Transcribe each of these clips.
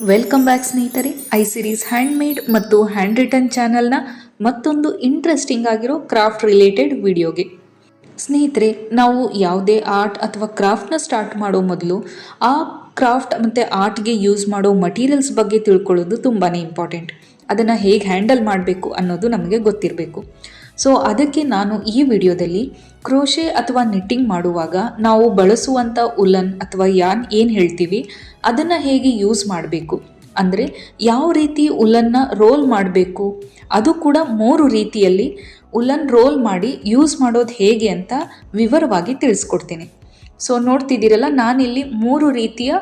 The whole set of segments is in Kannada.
ವೆಲ್ಕಮ್ ಬ್ಯಾಕ್ ಸ್ನೇಹಿತರೆ. ಐ ಸಿರೀಸ್ ಹ್ಯಾಂಡ್ಮೇಡ್ ಮತ್ತು ಹ್ಯಾಂಡ್ ರಿಟರ್ನ್ ಚಾನಲ್ನ ಮತ್ತೊಂದು ಇಂಟ್ರೆಸ್ಟಿಂಗ್ ಆಗಿರೋ ಕ್ರಾಫ್ಟ್ ರಿಲೇಟೆಡ್ ವಿಡಿಯೋಗೆ ಸ್ನೇಹಿತರೆ, ನಾವು ಯಾವುದೇ ಆರ್ಟ್ ಅಥವಾ ಕ್ರಾಫ್ಟ್ನ ಸ್ಟಾರ್ಟ್ ಮಾಡೋ ಮೊದಲು ಆ ಕ್ರಾಫ್ಟ್ ಮತ್ತು ಆರ್ಟ್ಗೆ ಯೂಸ್ ಮಾಡೋ ಮಟೀರಿಯಲ್ಸ್ ಬಗ್ಗೆ ತಿಳ್ಕೊಳ್ಳೋದು ತುಂಬಾ ಇಂಪಾರ್ಟೆಂಟ್ ಅದನ್ನು ಹೇಗೆ ಹ್ಯಾಂಡಲ್ ಮಾಡಬೇಕು ಅನ್ನೋದು ನಮಗೆ ಗೊತ್ತಿರಬೇಕು. ಸೊ ಅದಕ್ಕೆ ನಾನು ಈ ವಿಡಿಯೋದಲ್ಲಿ ಕ್ರೋಶೆ ಅಥವಾ ನಿಟ್ಟಿಂಗ್ ಮಾಡುವಾಗ ನಾವು ಬಳಸುವಂಥ ಉಲನ್ ಅಥವಾ ಯಾನ್ ಏನು ಹೇಳ್ತೀವಿ, ಅದನ್ನು ಹೇಗೆ ಯೂಸ್ ಮಾಡಬೇಕು? ಅಂದರೆ ಯಾವ ರೀತಿ ಉಲನ್ನ ರೋಲ್ ಮಾಡಬೇಕು? ಅದು ಕೂಡ ಮೂರು ರೀತಿಯಲ್ಲಿ ಉಲನ್ ರೋಲ್ ಮಾಡಿ ಯೂಸ್ ಮಾಡೋದು ಹೇಗೆ ಅಂತ ವಿವರವಾಗಿ ತಿಳಿಸ್ಕೊಡ್ತೀನಿ. ಸೊ ನೋಡ್ತಿದ್ದೀರಲ್ಲ, ನಾನಿಲ್ಲಿ ಮೂರು ರೀತಿಯ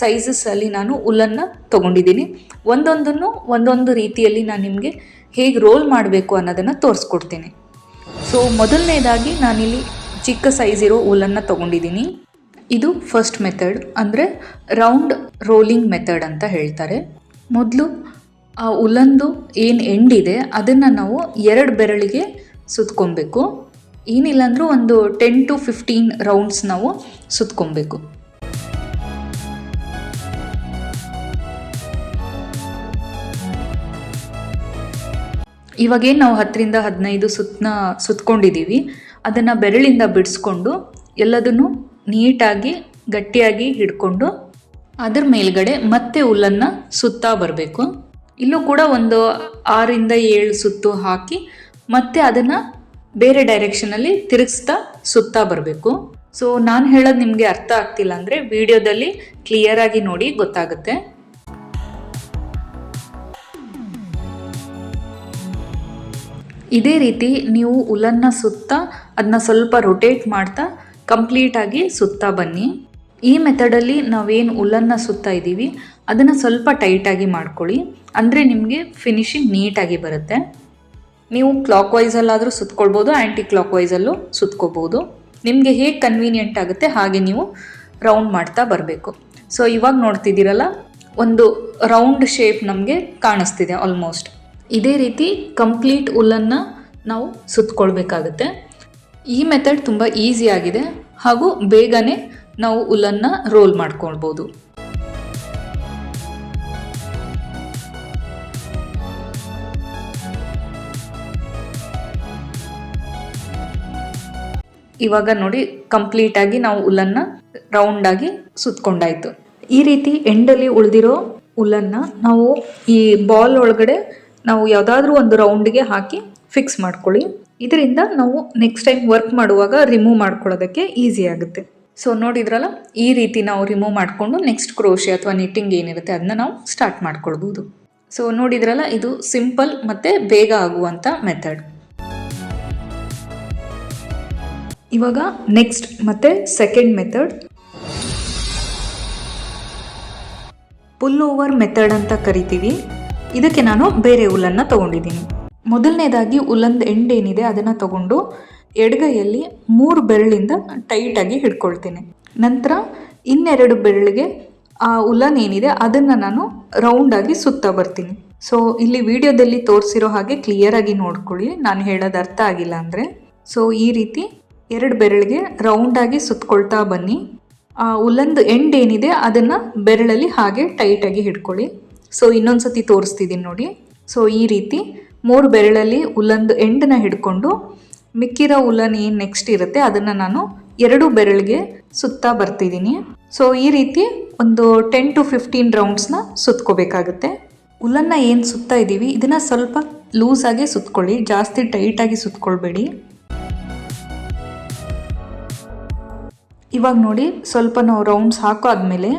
ಸೈಜಸ್ಸಲ್ಲಿ ನಾನು ಉಲ್ಲನ್ನು ತೊಗೊಂಡಿದ್ದೀನಿ. ಒಂದೊಂದನ್ನು ಒಂದೊಂದು ರೀತಿಯಲ್ಲಿ ನಾನು ನಿಮಗೆ ಹೇಗೆ ರೋಲ್ ಮಾಡಬೇಕು ಅನ್ನೋದನ್ನು ತೋರಿಸ್ಕೊಡ್ತೀನಿ. ಸೊ ಮೊದಲನೇದಾಗಿ ನಾನಿಲ್ಲಿ ಚಿಕ್ಕ ಸೈಜ್ ಇರೋ ಉಲನ್ನು ತೊಗೊಂಡಿದ್ದೀನಿ. ಇದು ಫಸ್ಟ್ ಮೆಥಡ್ ಅಂದರೆ ರೌಂಡ್ ರೋಲಿಂಗ್ ಮೆಥಡ್ ಅಂತ ಹೇಳ್ತಾರೆ. ಮೊದಲು ಆ ಉಲ್ಲಂದು ಏನು ಎಂಡ್ ಇದೆ ಅದನ್ನು ನಾವು ಎರಡು ಬೆರಳಿಗೆ ಸುತ್ಕೊಬೇಕು. ಏನಿಲ್ಲ ಅಂದರೂ ಒಂದು ಟೆನ್ ಟು ಫಿಫ್ಟೀನ್ ರೌಂಡ್ಸ್ ನಾವು ಸುತ್ಕೊಬೇಕು. ಇವಾಗೇನು ನಾವು ಹತ್ತರಿಂದ ಹದಿನೈದು ಸುತ್ತನ ಸುತ್ಕೊಂಡಿದ್ದೀವಿ ಅದನ್ನು ಬೆರಳಿಂದ ಬಿಡಿಸ್ಕೊಂಡು ಎಲ್ಲದನ್ನು ನೀಟಾಗಿ, ಗಟ್ಟಿಯಾಗಿ ಹಿಡ್ಕೊಂಡು ಅದರ ಮೇಲ್ಗಡೆ ಮತ್ತೆ ಹುಲ್ಲನ್ನು ಸುತ್ತಾ ಬರಬೇಕು. ಇಲ್ಲೂ ಕೂಡ ಒಂದು ಆರಿಂದ ಏಳು ಸುತ್ತು ಹಾಕಿ ಮತ್ತೆ ಅದನ್ನು ಬೇರೆ ಡೈರೆಕ್ಷನಲ್ಲಿ ತಿರುಗಿಸ್ತಾ ಸುತ್ತಾ ಬರಬೇಕು. ಸೊ ನಾನು ಹೇಳೋದು ನಿಮಗೆ ಅರ್ಥ ಆಗ್ತಿಲ್ಲ ಅಂದರೆ ವಿಡಿಯೋದಲ್ಲಿ ಕ್ಲಿಯರಾಗಿ ನೋಡಿ ಗೊತ್ತಾಗುತ್ತೆ. ಇದೇ ರೀತಿ ನೀವು ಉಲನ್ನ ಸುತ್ತ ಅದನ್ನ ಸ್ವಲ್ಪ ರೊಟೇಟ್ ಮಾಡ್ತಾ ಕಂಪ್ಲೀಟಾಗಿ ಸುತ್ತಾ ಬನ್ನಿ. ಈ ಮೆಥಡಲ್ಲಿ ನಾವೇನು ಉಲನ್ನ ಸುತ್ತಾ ಇದ್ದೀವಿ, ಅದನ್ನು ಸ್ವಲ್ಪ ಟೈಟಾಗಿ ಮಾಡ್ಕೊಳ್ಳಿ. ಅಂದರೆ ನಿಮಗೆ ಫಿನಿಶಿಂಗ್ ನೀಟಾಗಿ ಬರುತ್ತೆ. ನೀವು ಕ್ಲಾಕ್ ವೈಸಲ್ಲಾದರೂ ಸುತ್ಕೊಳ್ಬೋದು ಆ್ಯಂಟಿ ಕ್ಲಾಕ್ ವೈಸಲ್ಲೂ ಸುತ್ಕೋಬೋದು ನಿಮಗೆ ಹೇಗೆ ಕನ್ವೀನಿಯೆಂಟ್ ಆಗುತ್ತೆ ಹಾಗೆ ನೀವು ರೌಂಡ್ ಮಾಡ್ತಾ ಬರಬೇಕು. ಸೊ ಇವಾಗ ನೋಡ್ತಿದ್ದೀರಲ್ಲ, ಒಂದು ರೌಂಡ್ ಶೇಪ್ ನಮಗೆ ಕಾಣಿಸ್ತಿದೆ ಆಲ್ಮೋಸ್ಟ್ ಇದೇ ರೀತಿ ಕಂಪ್ಲೀಟ್ ಉಲ್ಲನ್ನು ನಾವು ಸುತ್ಕೊಳ್ಬೇಕಾಗುತ್ತೆ. ಈ ಮೆಥಡ್ ತುಂಬ ಆಗಿದೆ ಹಾಗೂ ಬೇಗನೆ ನಾವು ಉಲ್ಲನ್ನು ರೋಲ್ ಮಾಡ್ಕೊಳ್ಬೋದು. ಇವಾಗ ನೋಡಿ ಕಂಪ್ಲೀಟಾಗಿ ನಾವು ಉಲ್ಲನ್ನು ರೌಂಡಾಗಿ ಸುತ್ಕೊಂಡಾಯ್ತು. ಈ ರೀತಿ ಎಂಡಲ್ಲಿ ಉಳಿದಿರೋ ಉಲ್ಲನ್ನ ನಾವು ಈ ಬಾಲ್ ಒಳಗಡೆ ನಾವು ಯಾವುದಾದ್ರೂ ಒಂದು ರೌಂಡ್ಗೆ ಹಾಕಿ ಫಿಕ್ಸ್ ಮಾಡ್ಕೊಳ್ಳಿ. ಇದರಿಂದ ನಾವು ನೆಕ್ಸ್ಟ್ ಟೈಮ್ ವರ್ಕ್ ಮಾಡುವಾಗ ರಿಮೂವ್ ಮಾಡ್ಕೊಳ್ಳೋದಕ್ಕೆ ಈಸಿ ಆಗುತ್ತೆ. ಸೊ ನೋಡಿದ್ರಲ್ಲ, ಈ ರೀತಿ ನಾವು ರಿಮೂವ್ ಮಾಡಿಕೊಂಡು ನೆಕ್ಸ್ಟ್ ಕ್ರೋಶೆ ಅಥವಾ ನಿಟ್ಟಿಂಗ್ ಏನಿರುತ್ತೆ ಅದನ್ನ ನಾವು ಸ್ಟಾರ್ಟ್ ಮಾಡ್ಕೊಳ್ಬೋದು. ಸೊ ನೋಡಿದ್ರಲ್ಲ, ಇದು ಸಿಂಪಲ್ ಮತ್ತು ಬೇಗ ಆಗುವಂಥ ಮೆಥಡ್ ಇವಾಗ ನೆಕ್ಸ್ಟ್ ಮತ್ತೆ second method pull over method ಅಂತ ಕರಿತೀವಿ. ಇದಕ್ಕೆ ನಾನು ಬೇರೆ ಉಲ್ಲನ್ನು ತಗೊಂಡಿದ್ದೀನಿ. ಮೊದಲನೇದಾಗಿ ಉಲ್ಲಂದು ಎಂಡ್ ಏನಿದೆ ಅದನ್ನು ತಗೊಂಡು ಎಡಗೈಯಲ್ಲಿ ಮೂರು ಬೆರಳಿಂದ ಟೈಟಾಗಿ ಹಿಡ್ಕೊಳ್ತೀನಿ. ನಂತರ ಇನ್ನೆರಡು ಬೆರಳಿಗೆ ಆ ಉಲ್ಲನ್ ಏನಿದೆ ಅದನ್ನು ನಾನು ರೌಂಡಾಗಿ ಸುತ್ತಾ ಬರ್ತೀನಿ. ಸೊ ಇಲ್ಲಿ ವಿಡಿಯೋದಲ್ಲಿ ತೋರಿಸಿರೋ ಹಾಗೆ ಕ್ಲಿಯರಾಗಿ ನೋಡ್ಕೊಳ್ಳಿ. ನಾನು ಹೇಳೋದು ಅರ್ಥ ಆಗಿಲ್ಲ ಅಂದರೆ. ಸೊ ಈ ರೀತಿ ಎರಡು ಬೆರಳಿಗೆ ರೌಂಡಾಗಿ ಸುತ್ತಕೊಳ್ತಾ ಬನ್ನಿ. ಆ ಉಲ್ಲಂದು ಎಂಡ್ ಏನಿದೆ ಅದನ್ನು ಬೆರಳಲ್ಲಿ ಹಾಗೆ ಟೈಟಾಗಿ ಹಿಡ್ಕೊಳ್ಳಿ. ಸೊ ಇನ್ನೊಂದು ಸತಿ ತೋರಿಸ್ತಿದ್ದೀನಿ ನೋಡಿ. ಸೊ ಈ ರೀತಿ ಮೂರು ಬೆರಳಲ್ಲಿ ಉಲ್ಲಂದು ಎಂಡನ್ನ ಹಿಡ್ಕೊಂಡು ಮಿಕ್ಕಿರೋ ಉಲ್ಲನ್ ಏನು ನೆಕ್ಸ್ಟ್ ಇರುತ್ತೆ ಅದನ್ನು ನಾನು ಎರಡು ಬೆರಳಿಗೆ ಸುತ್ತಾ ಬರ್ತಿದ್ದೀನಿ ಸೊ ಈ ರೀತಿ ಒಂದು ಟೆನ್ ಟು ಫಿಫ್ಟೀನ್ ರೌಂಡ್ಸ್ನ ಸುತ್ಕೋಬೇಕಾಗುತ್ತೆ. ಉಲ್ಲನ್ನ ಏನು ಸುತ್ತಾ ಇದ್ದೀವಿ ಇದನ್ನು ಸ್ವಲ್ಪ ಲೂಸಾಗಿ ಸುತ್ಕೊಳ್ಳಿ, ಜಾಸ್ತಿ ಟೈಟಾಗಿ ಸುತ್ಕೊಳ್ಬೇಡಿ. ಇವಾಗ ನೋಡಿ ಸ್ವಲ್ಪ ನಾವು ರೌಂಡ್ಸ್ ಹಾಕೋ ಆದಮೇಲೆ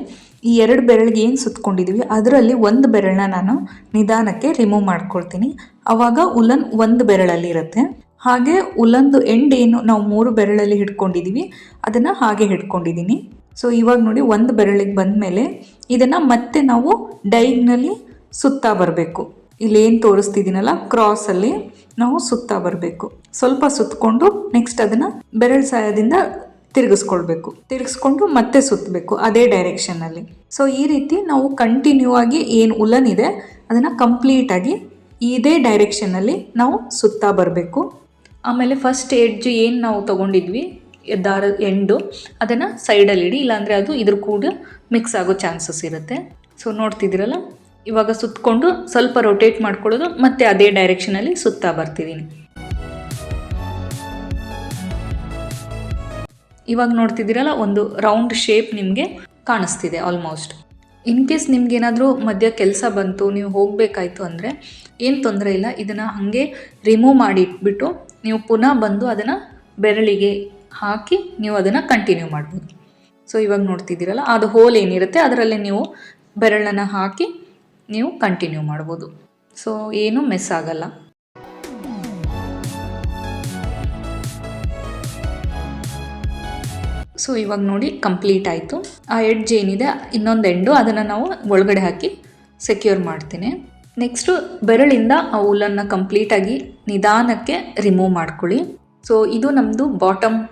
ಈ ಎರಡು ಬೆರಳಿಗೆ ಏನು ಸುತ್ಕೊಂಡಿದ್ದೀವಿ ಅದರಲ್ಲಿ ಒಂದು ಬೆರಳನ್ನ ನಾನು ನಿಧಾನಕ್ಕೆ ರಿಮೂವ್ ಮಾಡ್ಕೊಳ್ತೀನಿ. ಆವಾಗ ಉಲನ್ ಒಂದು ಬೆರಳಲ್ಲಿ ಇರುತ್ತೆ. ಹಾಗೆ ಉಲಂದು ಎಂಡ್ ಏನು ನಾವು ಮೂರು ಬೆರಳಲ್ಲಿ ಹಿಡ್ಕೊಂಡಿದ್ದೀವಿ ಅದನ್ನು ಹಾಗೆ ಹಿಡ್ಕೊಂಡಿದ್ದೀನಿ ಸೊ ಇವಾಗ ನೋಡಿ ಒಂದು ಬೆರಳಿಗೆ ಬಂದ ಮೇಲೆ ಇದನ್ನು ಮತ್ತೆ ನಾವು ಡೈಗ್ನಲ್ಲಿ ಸುತ್ತಾ ಬರಬೇಕು. ಇಲ್ಲಿ ಏನು ತೋರಿಸ್ತಿದ್ದೀನಲ್ಲ ಕ್ರಾಸಲ್ಲಿ ನಾವು ಸುತ್ತಾ ಬರಬೇಕು. ಸ್ವಲ್ಪ ಸುತ್ತಕೊಂಡು ನೆಕ್ಸ್ಟ್ ಅದನ್ನು ಬೆರಳು ಸಹಾಯದಿಂದ ತಿರುಗಿಸ್ಕೊಳ್ಬೇಕು. ತಿರುಗಿಸ್ಕೊಂಡು ಮತ್ತೆ ಸುತ್ತಬೇಕು ಅದೇ ಡೈರೆಕ್ಷನ್ನಲ್ಲಿ ಸೊ ಈ ರೀತಿ ನಾವು ಕಂಟಿನ್ಯೂ ಆಗಿ ಏನು ಉಲನ್ ಇದೆ, ಅದನ್ನು ಕಂಪ್ಲೀಟಾಗಿ ಇದೇ ಡೈರೆಕ್ಷನ್ನಲ್ಲಿ ನಾವು ಸುತ್ತಾ ಬರಬೇಕು. ಆಮೇಲೆ ಫಸ್ಟ್ ಎಡ್ಜ್ ಏನು ನಾವು ತೊಗೊಂಡಿದ್ವಿ, ದಾರ ಎಂಡು ಅದನ್ನು ಸೈಡಲ್ಲಿ ಇಡಿ, ಇಲ್ಲಾಂದರೆ ಅದು ಇದ್ರ ಕೂಡ ಮಿಕ್ಸ್ ಆಗೋ ಚಾನ್ಸಸ್ ಇರುತ್ತೆ. ಸೊ ನೋಡ್ತಿದ್ದೀರಲ್ಲ, ಇವಾಗ ಸುತ್ತಕೊಂಡು ಸ್ವಲ್ಪ ರೊಟೇಟ್ ಮಾಡ್ಕೊಳ್ಳೋದು, ಮತ್ತೆ ಅದೇ ಡೈರೆಕ್ಷನಲ್ಲಿ ಸುತ್ತಾ ಬರ್ತಿದ್ದೀನಿ ಇವಾಗ ನೋಡ್ತಿದ್ದೀರಲ್ಲ, ಒಂದು ರೌಂಡ್ ಶೇಪ್ ನಿಮಗೆ ಕಾಣಿಸ್ತಿದೆ ಆಲ್ಮೋಸ್ಟ್ ಇನ್ ಕೇಸ್ ನಿಮಗೇನಾದರೂ ಮಧ್ಯ ಕೆಲಸ ಬಂತು, ನೀವು ಹೋಗಬೇಕಾಯ್ತು ಅಂದರೆ ಏನು ತೊಂದರೆ ಇಲ್ಲ, ಇದನ್ನು ಹಾಗೆ ರಿಮೂವ್ ಮಾಡಿ ಇಟ್ಬಿಟ್ಟು ನೀವು ಪುನಃ ಬಂದು ಅದನ್ನು ಬೆರಳಿಗೆ ಹಾಕಿ ನೀವು ಅದನ್ನು ಕಂಟಿನ್ಯೂ ಮಾಡ್ಬೋದು. ಸೊ ಇವಾಗ ನೋಡ್ತಿದ್ದೀರಲ್ಲ, ಅದು ಹೋಲ್ ಏನಿರುತ್ತೆ, ಅದರಲ್ಲೇ ನೀವು ಬೆರಳನ್ನು ಹಾಕಿ ನೀವು ಕಂಟಿನ್ಯೂ ಮಾಡ್ಬೋದು. ಸೊ ಏನೂ ಮಿಸ್ ಆಗಲ್ಲ. ಸೊ ಇವಾಗ ನೋಡಿ ಕಂಪ್ಲೀಟ್ ಆಯಿತು. ಆ ಎಡ್ಜ್ ಏನಿದೆ, ಇನ್ನೊಂದು ಎಂಡು ಅದನ್ನು ನಾವು ಒಳಗಡೆ ಹಾಕಿ ಸೆಕ್ಯೂರ್ ಮಾಡ್ತೀನಿ. ನೆಕ್ಸ್ಟು ಬೆರಳಿಂದ ಆ ಉಲನ್ನು ಕಂಪ್ಲೀಟಾಗಿ ನಿಧಾನಕ್ಕೆ ರಿಮೂವ್ ಮಾಡ್ಕೊಳ್ಳಿ. ಸೊ ಇದು ನಮ್ಮದು ಬಾಟಮ್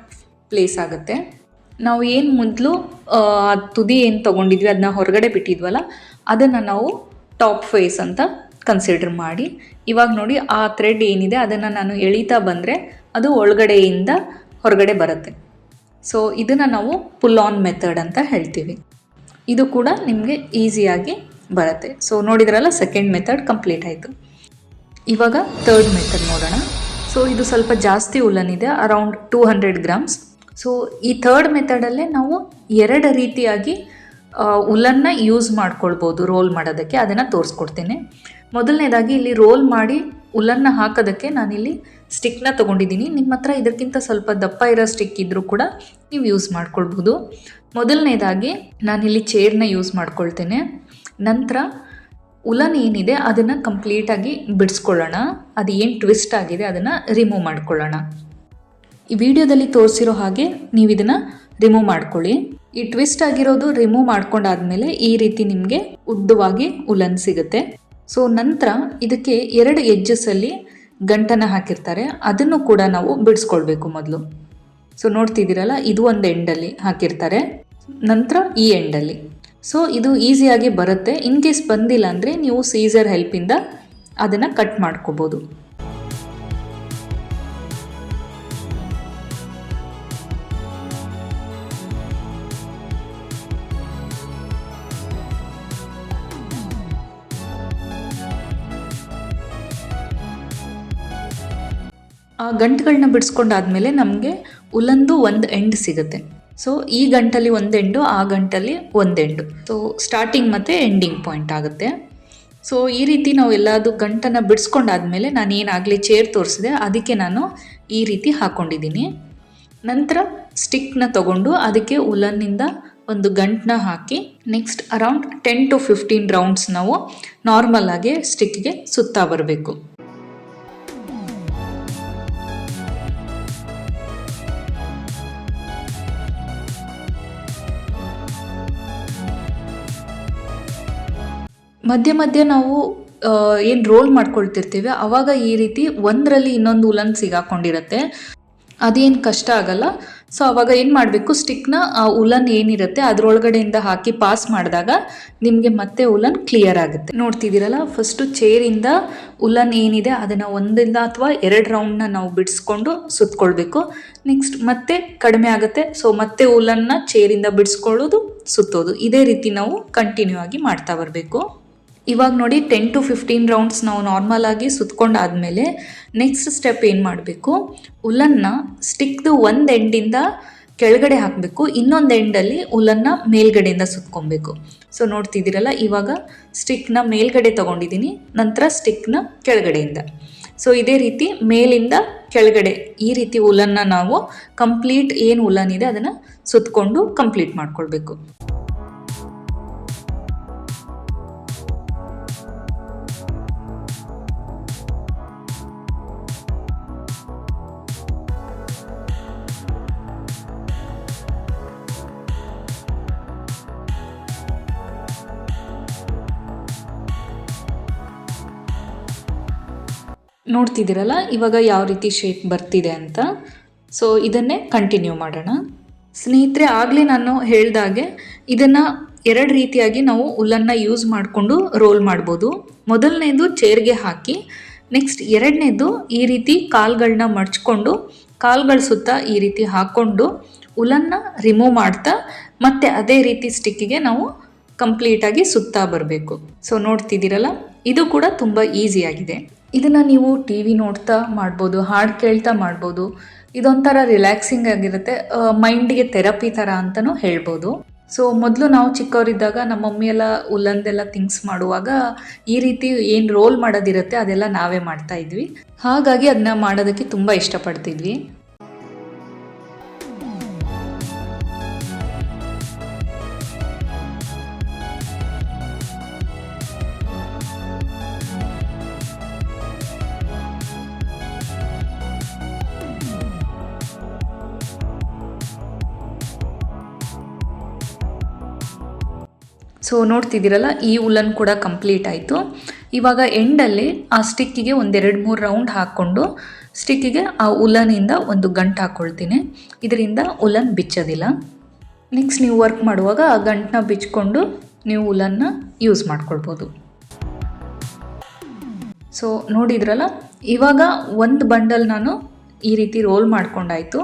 ಪ್ಲೇಸ್ ಆಗುತ್ತೆ. ನಾವು ಏನು ಮೊದಲು, ಆ, ತುದಿ ಏನು ತೊಗೊಂಡಿದ್ವಿ ಅದನ್ನ ಹೊರಗಡೆ ಬಿಟ್ಟಿದ್ವಲ್ಲ, ಅದನ್ನು ನಾವು ಟಾಪ್ ಫೇಸ್ ಅಂತ ಕನ್ಸಿಡರ್ ಮಾಡಿ. ಇವಾಗ ನೋಡಿ ಆ ಥ್ರೆಡ್ ಏನಿದೆ, ಅದನ್ನು ನಾನು ಎಳಿತಾ ಬಂದರೆ ಅದು ಒಳಗಡೆಯಿಂದ ಹೊರಗಡೆ ಬರುತ್ತೆ. ಸೊ ಇದನ್ನು ನಾವು ಪುಲ್ ಆನ್ ಮೆಥಡ್ ಅಂತ ಹೇಳ್ತೀವಿ. ಇದು ಕೂಡ ನಿಮಗೆ ಈಸಿಯಾಗಿ ಬರುತ್ತೆ. ಸೊ ನೋಡಿದ್ರಲ್ಲ ಸೆಕೆಂಡ್ ಮೆಥಡ್ ಕಂಪ್ಲೀಟ್ ಆಯಿತು. ಇವಾಗ ಥರ್ಡ್ ಮೆಥಡ್ ನೋಡೋಣ. ಸೊ ಇದು ಸ್ವಲ್ಪ ಜಾಸ್ತಿ ಉಲ್ಲನ್ ಇದೆ around two hundred grams so ಈ ಥರ್ಡ್ ಮೆಥಡಲ್ಲೇ ನಾವು ಎರಡು ರೀತಿಯಾಗಿ ಉಲ್ಲನ್ನ ಯೂಸ್ ಮಾಡ್ಕೊಳ್ಬೋದು ರೋಲ್ ಮಾಡೋದಕ್ಕೆ. ಅದನ್ನು ತೋರಿಸ್ಕೊಡ್ತೀನಿ. ಮೊದಲನೇದಾಗಿ ಇಲ್ಲಿ ರೋಲ್ ಮಾಡಿ ಉಲ್ಲನ್ನ ಹಾಕೋದಕ್ಕೆ ನಾನಿಲ್ಲಿ ಸ್ಟಿಕ್ನ ತೊಗೊಂಡಿದ್ದೀನಿ. ನಿಮ್ಮ ಹತ್ರ ಇದಕ್ಕಿಂತ ಸ್ವಲ್ಪ ದಪ್ಪ ಇರೋ ಸ್ಟಿಕ್ ಇದ್ದರೂ ಕೂಡ ನೀವು ಯೂಸ್ ಮಾಡ್ಕೊಳ್ಬೋದು. ಮೊದಲನೇದಾಗಿ ನಾನಿಲ್ಲಿ ಚೇರ್ನ ಯೂಸ್ ಮಾಡ್ಕೊಳ್ತೇನೆ. ನಂತರ ಉಲನ್ ಏನಿದೆ ಅದನ್ನು ಕಂಪ್ಲೀಟಾಗಿ ಬಿಡಿಸ್ಕೊಳ್ಳೋಣ. ಅದು ಏನು ಟ್ವಿಸ್ಟ್ ಆಗಿದೆ ಅದನ್ನು ರಿಮೂವ್ ಮಾಡ್ಕೊಳ್ಳೋಣ. ಈ ವಿಡಿಯೋದಲ್ಲಿ ತೋರಿಸಿರೋ ಹಾಗೆ ನೀವು ಇದನ್ನು ರಿಮೂವ್ ಮಾಡ್ಕೊಳ್ಳಿ. ಈ ಟ್ವಿಸ್ಟ್ ಆಗಿರೋದು ರಿಮೂವ್ ಮಾಡ್ಕೊಂಡಾದ್ಮೇಲೆ ಈ ರೀತಿ ನಿಮಗೆ ಉದ್ದವಾಗಿ ಉಲನ್ ಸಿಗುತ್ತೆ. ಸೊ ನಂತರ ಇದಕ್ಕೆ ಎರಡು ಎಜ್ಜಸಲ್ಲಿ ಗಂಟನ್ನು ಹಾಕಿರ್ತಾರೆ. ಅದನ್ನು ಕೂಡ ನಾವು ಬಿಡಿಸ್ಕೊಳ್ಬೇಕು ಮೊದಲು. ಸೊ ನೋಡ್ತಿದ್ದೀರಲ್ಲ, ಇದು ಒಂದು ಎಂಡಲ್ಲಿ ಹಾಕಿರ್ತಾರೆ. ನಂತರ ಈ ಎಂಡಲ್ಲಿ ಸೊ ಇದು ಈಸಿಯಾಗಿ ಬರುತ್ತೆ. ಇನ್ ಕೇಸ್ ಬಂದಿಲ್ಲ ಅಂದರೆ ನೀವು ಸೀಸರ್ ಹೆಲ್ಪಿಂದ ಅದನ್ನು ಕಟ್ ಮಾಡ್ಕೋಬೋದು. ಆ ಗಂಟುಗಳನ್ನ ಬಿಡಿಸ್ಕೊಂಡಾದ್ಮೇಲೆ ನಮಗೆ ಉಲಂದು ಒಂದು ಎಂಡ್ ಸಿಗುತ್ತೆ. ಸೊ ಈ ಗಂಟಲ್ಲಿ ಒಂದು ಎಂಡು ಆ ಗಂಟಲ್ಲಿ ಒಂದು ಎಂಡು ಸೊ ಸ್ಟಾರ್ಟಿಂಗ್ ಮತ್ತು ಎಂಡಿಂಗ್ ಪಾಯಿಂಟ್ ಆಗುತ್ತೆ. ಸೊ ಈ ರೀತಿ ನಾವು ಎಲ್ಲದು ಗಂಟನ್ನು ಬಿಡಿಸ್ಕೊಂಡಾದ್ಮೇಲೆ ನಾನು ಏನಾಗಲಿ ಚೇರ್ ತೋರಿಸಿದೆ, ಅದಕ್ಕೆ ನಾನು ಈ ರೀತಿ ಹಾಕ್ಕೊಂಡಿದ್ದೀನಿ ನಂತರ ಸ್ಟಿಕ್ನ ತಗೊಂಡು ಅದಕ್ಕೆ ಉಲನ್ನಿಂದ ಒಂದು ಗಂಟನ್ನ ಹಾಕಿ next around ten to fifteen rounds ನಾವು ನಾರ್ಮಲ್ ಆಗಿ ಸ್ಟಿಕ್ಗೆ ಸುತ್ತಾ ಬರಬೇಕು. ಮಧ್ಯ ಮಧ್ಯ ನಾವು ಏನು ರೋಲ್ ಮಾಡ್ಕೊಳ್ತಿರ್ತೀವಿ, ಅವಾಗ ಈ ರೀತಿ ಒಂದರಲ್ಲಿ ಇನ್ನೊಂದು ಉಲನ್ ಸಿಗಾಕೊಂಡಿರುತ್ತೆ. ಅದೇನು ಕಷ್ಟ ಆಗಲ್ಲ. ಸೊ ಅವಾಗ ಏನು ಮಾಡಬೇಕು ಸ್ಟಿಕ್ನ ಆ ಉಲನ್ ಏನಿರುತ್ತೆ, ಅದರೊಳಗಡೆಯಿಂದ ಹಾಕಿ ಪಾಸ್ ಮಾಡಿದಾಗ ನಿಮಗೆ ಮತ್ತೆ ಉಲನ್ ಕ್ಲಿಯರ್ ಆಗುತ್ತೆ. ನೋಡ್ತಿದ್ದೀರಲ್ಲ ಫಸ್ಟು ಚೇರಿಂದ ಉಲನ್ ಏನಿದೆ, ಅದನ್ನು ಒಂದಿಂದ ಅಥವಾ ಎರಡು ರೌಂಡ್ನ ನಾವು ಬಿಡಿಸ್ಕೊಂಡು ಸುತ್ತಕೊಳ್ಬೇಕು ನೆಕ್ಸ್ಟ್ ಮತ್ತೆ ಕಡಿಮೆ ಆಗುತ್ತೆ ಸೊ ಮತ್ತೆ ಉಲನ್ನ ಚೇರಿಂದ ಬಿಡಿಸ್ಕೊಳ್ಳೋದು, ಸುತ್ತೋದು. ಇದೇ ರೀತಿ ನಾವು ಕಂಟಿನ್ಯೂ ಆಗಿ ಮಾಡ್ತಾ ಬರಬೇಕು. ಇವಾಗ ನೋಡಿ ಟೆನ್ ಟು ಫಿಫ್ಟೀನ್ ರೌಂಡ್ಸ್ ನಾವು ನಾರ್ಮಲ್ ಆಗಿ ಸುತ್ಕೊಂಡಾದ್ಮೇಲೆ ನೆಕ್ಸ್ಟ್ ಸ್ಟೆಪ್ ಏನು ಮಾಡಬೇಕು? ಉಲನ್ನ ಸ್ಟಿಕ್ದು ಒಂದು ಎಂಡಿಂದ ಕೆಳಗಡೆ ಹಾಕಬೇಕು, ಇನ್ನೊಂದು ಎಂಡಲ್ಲಿ ಉಲನ್ನ ಮೇಲ್ಗಡೆಯಿಂದ ಸುತ್ಕೊಬೇಕು. ಸೊ ನೋಡ್ತಿದ್ದೀರಲ್ಲ, ಇವಾಗ ಸ್ಟಿಕ್ನ ಮೇಲ್ಗಡೆ ತೊಗೊಂಡಿದ್ದೀನಿ, ನಂತರ ಸ್ಟಿಕ್ನ ಕೆಳಗಡೆಯಿಂದ. ಸೊ ಇದೇ ರೀತಿ ಮೇಲಿಂದ ಕೆಳಗಡೆ ಈ ರೀತಿ ಉಲನ್ನ ನಾವು ಕಂಪ್ಲೀಟ್ ಏನು ಉಲನ್ ಇದೆ, ಅದನ್ನು ಸುತ್ತಕೊಂಡು ಕಂಪ್ಲೀಟ್ ಮಾಡ್ಕೊಳ್ಬೇಕು. ನೋಡ್ತಿದ್ದೀರಲ್ಲ ಇವಾಗ ಯಾವ ರೀತಿ ಶೇಪ್ ಬರ್ತಿದೆ ಅಂತ. ಸೊ ಇದನ್ನೇ ಕಂಟಿನ್ಯೂ ಮಾಡೋಣ. ಸ್ನೇಹಿತರೆ, ಆಗಲೇ ನಾನು ಹೇಳ್ದಾಗೆ ಇದನ್ನು ಎರಡು ರೀತಿಯಾಗಿ ನಾವು ಉಲ್ಲನ್ನು ಯೂಸ್ ಮಾಡಿಕೊಂಡು ರೋಲ್ ಮಾಡ್ಬೋದು. ಮೊದಲನೇದು ಚೇರ್ಗೆ ಹಾಕಿ ನೆಕ್ಸ್ಟ್ ಎರಡನೇದು ಈ ರೀತಿ ಕಾಲುಗಳನ್ನ ಮಡ್ಚ್ಕೊಂಡು ಕಾಲ್ಗಳ ಸುತ್ತ ಈ ರೀತಿ ಹಾಕ್ಕೊಂಡು ಉಲನ್ನ ರಿಮೂವ್ ಮಾಡ್ತಾ, ಮತ್ತೆ ಅದೇ ರೀತಿ ಸ್ಟಿಕ್ಕಿಗೆ ನಾವು ಕಂಪ್ಲೀಟಾಗಿ ಸುತ್ತಾ ಬರಬೇಕು. ಸೊ ನೋಡ್ತಿದ್ದೀರಲ್ಲ, ಇದು ಕೂಡ ತುಂಬ ಈಸಿಯಾಗಿದೆ ಇದನ್ನು ನೀವು ಟಿ ವಿ ನೋಡ್ತಾ ಮಾಡ್ಬೋದು, ಹಾಡು ಕೇಳ್ತಾ ಮಾಡ್ಬೋದು, ಇದೊಂಥರ ರಿಲ್ಯಾಕ್ಸಿಂಗ್ ಆಗಿರುತ್ತೆ. ಮೈಂಡ್ಗೆ ಥೆರಪಿ ಥರ ಅಂತಲೂ ಹೇಳ್ಬೋದು. ಸೊ ಮೊದಲು ನಾವು ಚಿಕ್ಕವರಿದ್ದಾಗ ನಮ್ಮ ಮಮ್ಮಿ ಎಲ್ಲ ಉಲ್ಲಂದೆಲ್ಲ ಥಿಂಗ್ಸ್ ಮಾಡುವಾಗ ಈ ರೀತಿ ಏನು ರೋಲ್ ಮಾಡೋದಿರುತ್ತೆ ಅದೆಲ್ಲ ನಾವೇ ಮಾಡ್ತಾ ಇದ್ವಿ. ಹಾಗಾಗಿ ಅದನ್ನ ಮಾಡೋದಕ್ಕೆ ತುಂಬ ಇಷ್ಟಪಡ್ತಿದ್ವಿ. ಸೊ ನೋಡ್ತಿದ್ದೀರಲ್ಲ, ಈ ಉಲ್ಲನ್ ಕೂಡ ಕಂಪ್ಲೀಟ್ ಆಯಿತು. ಇವಾಗ ಎಂಡಲ್ಲಿ ಆ ಸ್ಟಿಕ್ಕಿಗೆ ಒಂದೆರಡು ಮೂರು ರೌಂಡ್ ಹಾಕ್ಕೊಂಡು, ಸ್ಟಿಕ್ಕಿಗೆ ಆ ಉಲ್ಲನಿಂದ ಒಂದು ಗಂಟು ಹಾಕ್ಕೊಳ್ತೀನಿ ಇದರಿಂದ ಉಲನ್ ಬಿಚ್ಚೋದಿಲ್ಲ. ನೆಕ್ಸ್ಟ್ ನೀವು ವರ್ಕ್ ಮಾಡುವಾಗ ಆ ಗಂಟನ್ನ ಬಿಚ್ಕೊಂಡು ನೀವು ಉಲನ್ನ ಯೂಸ್ ಮಾಡ್ಕೊಳ್ಬೋದು. ಸೊ ನೋಡಿದ್ರಲ್ಲ, ಇವಾಗ ಒಂದು ಬಂಡಲ್ ನಾನು ಈ ರೀತಿ ರೋಲ್ ಮಾಡ್ಕೊಂಡಾಯಿತು.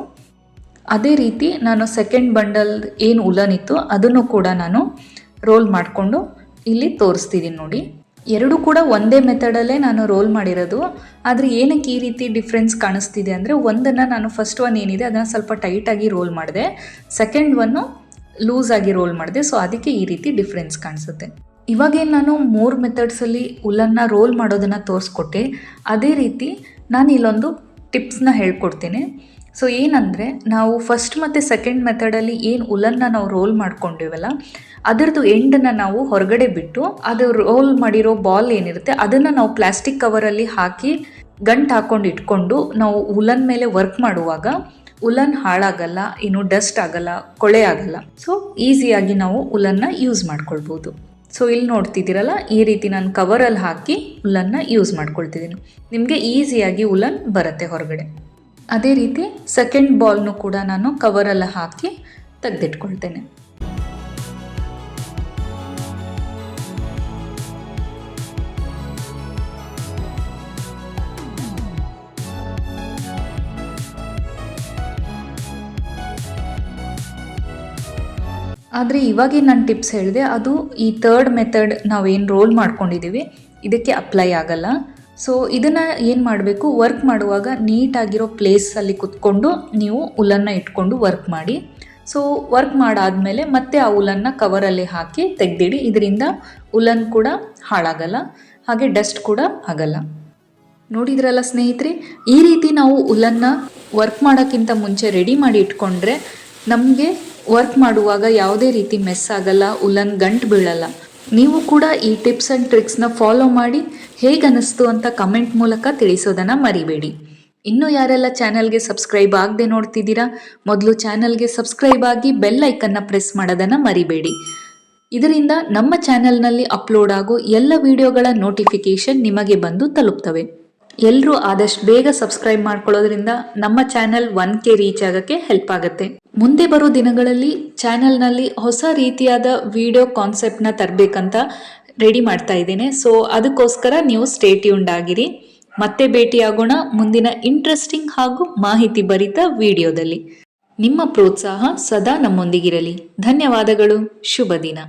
ಅದೇ ರೀತಿ ನಾನು ಸೆಕೆಂಡ್ ಬಂಡಲ್ ಏನು ಉಲನ್ ಇತ್ತು ಅದನ್ನು ಕೂಡ ನಾನು ರೋಲ್ ಮಾಡಿಕೊಂಡು ಇಲ್ಲಿ ತೋರಿಸ್ತಿದ್ದೀನಿ ನೋಡಿ. ಎರಡು ಕೂಡ ಒಂದೇ ಮೆಥಡಲ್ಲೇ ನಾನು ರೋಲ್ ಮಾಡಿರೋದು. ಆದರೆ ಏನಕ್ಕೆ ಈ ರೀತಿ ಡಿಫ್ರೆನ್ಸ್ ಕಾಣಿಸ್ತಿದೆ ಅಂದರೆ ಒಂದನ್ನು ನಾನು ಫಸ್ಟ್ ಒನ್ ಏನಿದೆ ಅದನ್ನು ಸ್ವಲ್ಪ ಟೈಟಾಗಿ ರೋಲ್ ಮಾಡಿದೆ. ಸೆಕೆಂಡ್ ಒನ್ನು ಲೂಸ್ ಆಗಿ ರೋಲ್ ಮಾಡಿದೆ. ಸೊ ಅದಕ್ಕೆ ಈ ರೀತಿ ಡಿಫ್ರೆನ್ಸ್ ಕಾಣಿಸುತ್ತೆ. ಇವಾಗೇನು ನಾನು ಮೂರು ಮೆಥಡ್ಸಲ್ಲಿ ಉಲ್ಲನ್ನು ರೋಲ್ ಮಾಡೋದನ್ನು ತೋರಿಸ್ಕೊಟ್ಟೆ. ಅದೇ ರೀತಿ ನಾನು ಇಲ್ಲೊಂದು ಟಿಪ್ಸ್ನ ಹೇಳ್ಕೊಡ್ತೀನಿ. ಸೊ ಏನಂದರೆ ನಾವು ಫಸ್ಟ್ ಮತ್ತು ಸೆಕೆಂಡ್ ಮೆಥಡಲ್ಲಿ ಏನು ಉಲನ್ನ ನಾವು ರೋಲ್ ಮಾಡ್ಕೊಂಡಿವಲ್ಲ, ಅದರದ್ದು ಎಂಡನ್ನು ನಾವು ಹೊರಗಡೆ ಬಿಟ್ಟು ಅದು ರೋಲ್ ಮಾಡಿರೋ ಬಾಲ್ ಏನಿರುತ್ತೆ, ಅದನ್ನು ನಾವು ಪ್ಲಾಸ್ಟಿಕ್ ಕವರಲ್ಲಿ ಹಾಕಿ ಗಂಟು ಹಾಕ್ಕೊಂಡು ಇಟ್ಕೊಂಡು ನಾವು ಉಲನ್ ಮೇಲೆ ವರ್ಕ್ ಮಾಡುವಾಗ, ಉಲನ್ ಹಾಳಾಗಲ್ಲ, ಇನ್ನು ಡಸ್ಟ್ ಆಗಲ್ಲ, ಕೊಳೆ ಆಗಲ್ಲ. ಸೊ ಈಸಿಯಾಗಿ ನಾವು ಉಲನ್ನ ಯೂಸ್ ಮಾಡ್ಕೊಳ್ಬೋದು. ಸೊ ಇಲ್ಲಿ ನೋಡ್ತಿದ್ದೀರಲ್ಲ, ಈ ರೀತಿ ನಾನು ಕವರಲ್ಲಿ ಹಾಕಿ ಉಲನ್ನ ಯೂಸ್ ಮಾಡ್ಕೊಳ್ತಿದ್ದೀನಿ. ನಿಮಗೆ ಈಸಿಯಾಗಿ ಉಲನ್ ಬರುತ್ತೆ ಹೊರಗಡೆ. ಅದೇ ರೀತಿ ಸೆಕೆಂಡ್ ಬಾಲ್ನು ಕೂಡ ನಾನು ಕವರಲ್ಲಿ ಹಾಕಿ ತೆಗೆದಿಟ್ಕೊಳ್ತೇನೆ. ಆದರೆ ಇವಾಗೇನು ನಾನು ಟಿಪ್ಸ್ ಹೇಳಿದೆ, ಅದು ಈ ಥರ್ಡ್ ಮೆಥಡ್ ನಾವೇನು ರೋಲ್ ಮಾಡ್ಕೊಂಡಿದ್ದೀವಿ, ಇದಕ್ಕೆ ಅಪ್ಲೈ ಆಗಲ್ಲ. ಸೊ ಇದನ್ನು ಏನು ಮಾಡಬೇಕು? ವರ್ಕ್ ಮಾಡುವಾಗ ನೀಟಾಗಿರೋ ಪ್ಲೇಸಲ್ಲಿ ಕುತ್ಕೊಂಡು ನೀವು ಉಲನ್ನು ಇಟ್ಕೊಂಡು ವರ್ಕ್ ಮಾಡಿ. ಸೊ ವರ್ಕ್ ಮಾಡಾದಮೇಲೆ ಮತ್ತೆ ಆ ಉಲನ್ನು ಕವರಲ್ಲಿ ಹಾಕಿ ತೆಗೆದಿಡಿ. ಇದರಿಂದ ಉಲನ್ ಕೂಡ ಹಾಳಾಗಲ್ಲ, ಹಾಗೆ ಡಸ್ಟ್ ಕೂಡ ಆಗಲ್ಲ. ನೋಡಿದ್ರಲ್ಲ ಸ್ನೇಹಿತರೆ, ಈ ರೀತಿ ನಾವು ಉಲನ್ನ ವರ್ಕ್ ಮಾಡೋಕ್ಕಿಂತ ಮುಂಚೆ ರೆಡಿ ಮಾಡಿ ಇಟ್ಕೊಂಡ್ರೆ ನಮಗೆ ವರ್ಕ್ ಮಾಡುವಾಗ ಯಾವುದೇ ರೀತಿ ಮೆಸ್ ಆಗಲ್ಲ, ಉಲನ್ ಗಂಟು ಬೀಳಲ್ಲ. ನೀವು ಕೂಡ ಈ ಟಿಪ್ಸ್ ಆ್ಯಂಡ್ ಟ್ರಿಕ್ಸ್ನ ಫಾಲೋ ಮಾಡಿ ಹೇಗೆ ಅನ್ನಿಸ್ತು ಅಂತ ಕಮೆಂಟ್ ಮೂಲಕ ತಿಳಿಸೋದನ್ನು ಮರಿಬೇಡಿ. ಇನ್ನೂ ಯಾರೆಲ್ಲ ಚಾನಲ್ಗೆ ಸಬ್ಸ್ಕ್ರೈಬ್ ಆಗದೆ ನೋಡ್ತಿದ್ದೀರಾ, ಮೊದಲು ಚಾನಲ್ಗೆ ಸಬ್ಸ್ಕ್ರೈಬ್ ಆಗಿ ಬೆಲ್ ಐಕನ್ನ ಪ್ರೆಸ್ ಮಾಡೋದನ್ನು ಮರಿಬೇಡಿ. ಇದರಿಂದ ನಮ್ಮ ಚಾನಲ್ನಲ್ಲಿ ಅಪ್ಲೋಡ್ ಆಗೋ ಎಲ್ಲ ವಿಡಿಯೋಗಳ ನೋಟಿಫಿಕೇಶನ್ ನಿಮಗೆ ಬಂದು ತಲುಪ್ತವೆ. ಎಲ್ಲರೂ ಆದಷ್ಟು ಬೇಗ ಸಬ್ಸ್ಕ್ರೈಬ್ ಮಾಡ್ಕೊಳ್ಳೋದ್ರಿಂದ ನಮ್ಮ ಚಾನೆಲ್ ಒನ್ ಕೆ ರೀಚ್ ಆಗೋಕ್ಕೆ ಹೆಲ್ಪ್ ಆಗುತ್ತೆ. ಮುಂದೆ ಬರೋ ದಿನಗಳಲ್ಲಿ ಚಾನೆಲ್ನಲ್ಲಿ ಹೊಸ ರೀತಿಯಾದ ವಿಡಿಯೋ ಕಾನ್ಸೆಪ್ಟ್ನ ತರಬೇಕಂತ ರೆಡಿ ಮಾಡ್ತಾ ಇದ್ದೇನೆ. ಸೊ ಅದಕ್ಕೋಸ್ಕರ ನೀವು ಸ್ಟೇಟ್ಯೂಂಡ್ ಆಗಿರಿ. ಮತ್ತೆ ಭೇಟಿಯಾಗೋಣ ಮುಂದಿನ ಇಂಟ್ರೆಸ್ಟಿಂಗ್ ಹಾಗೂ ಮಾಹಿತಿ ಭರಿತ ವಿಡಿಯೋದಲ್ಲಿ. ನಿಮ್ಮ ಪ್ರೋತ್ಸಾಹ ಸದಾ ನಮ್ಮೊಂದಿಗಿರಲಿ. ಧನ್ಯವಾದಗಳು. ಶುಭ ದಿನ.